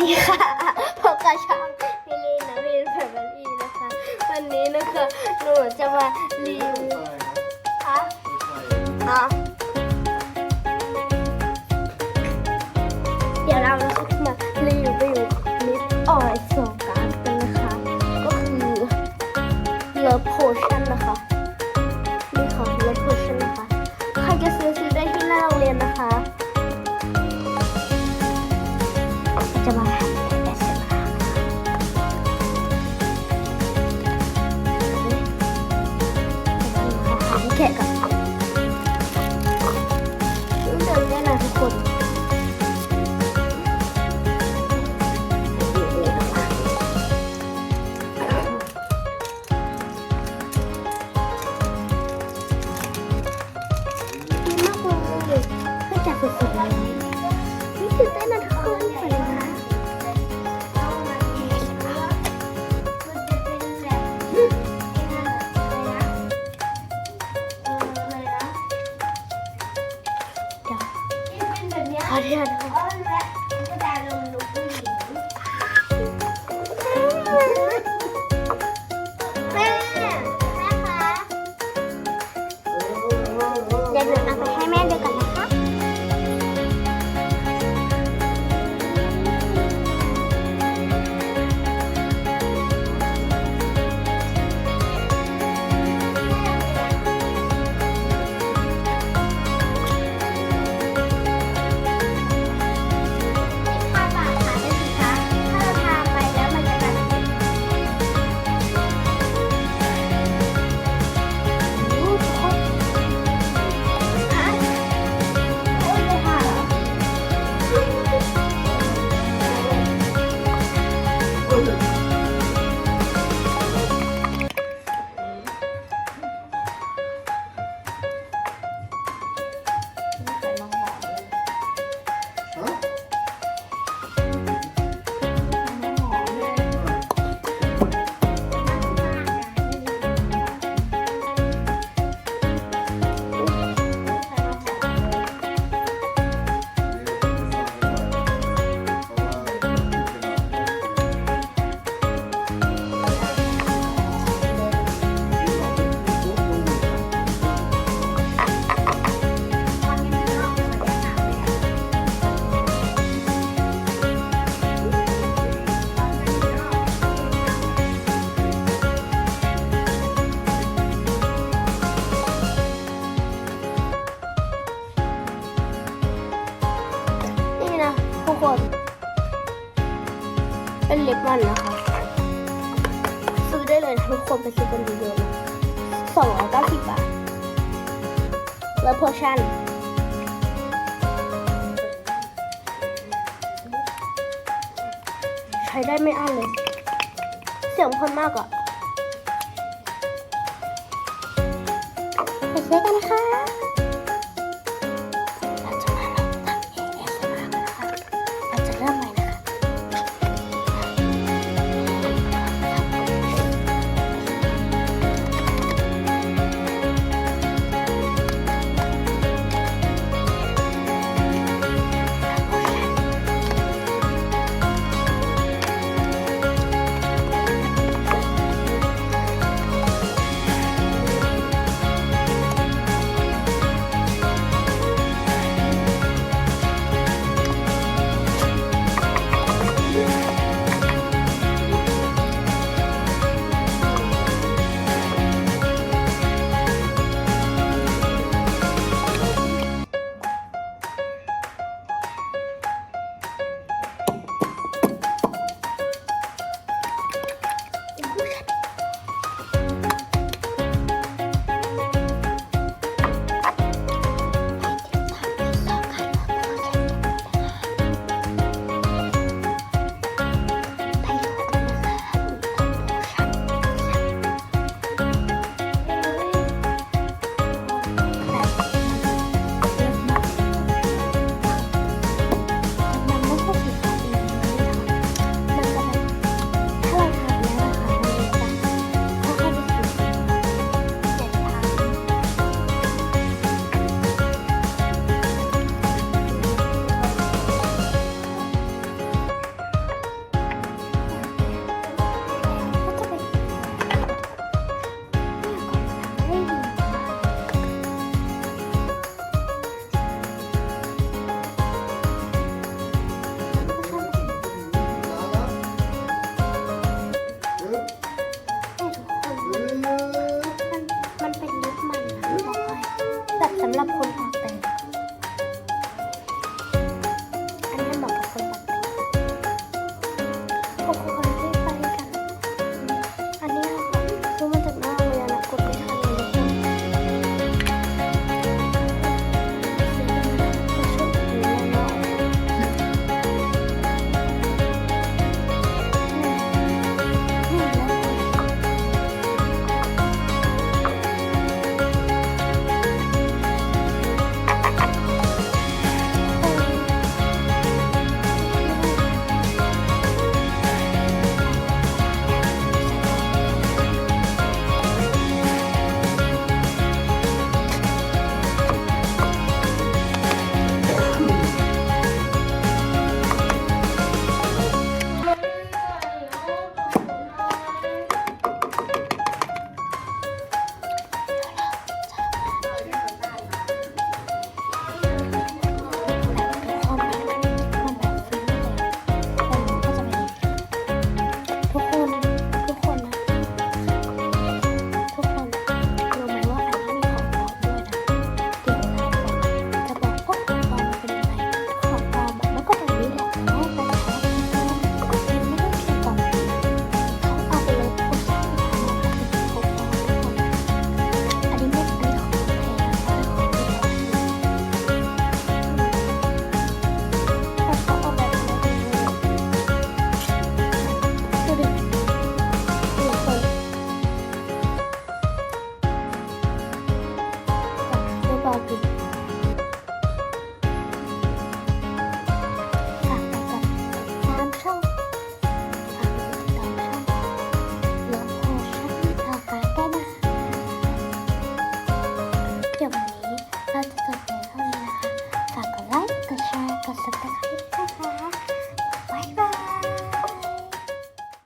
ดีค่ะพบกับช่องมิลีนะมิลีแฟมิลี่นะคะ วันนี้นะคะหนูจะมารีวิวค่ะอ๋อเดี๋ยวเรานะคะมารีวิวมิสออยสอ 好厉害我打针我就不理 ทุกคนไปซื้อกันเยอะๆสองร้อยเก้าสิบบาท แล้วพอชั่นใช้ได้ไม่อั้นเลย เสียงคนมากอะไปใช้กันค่ะ 等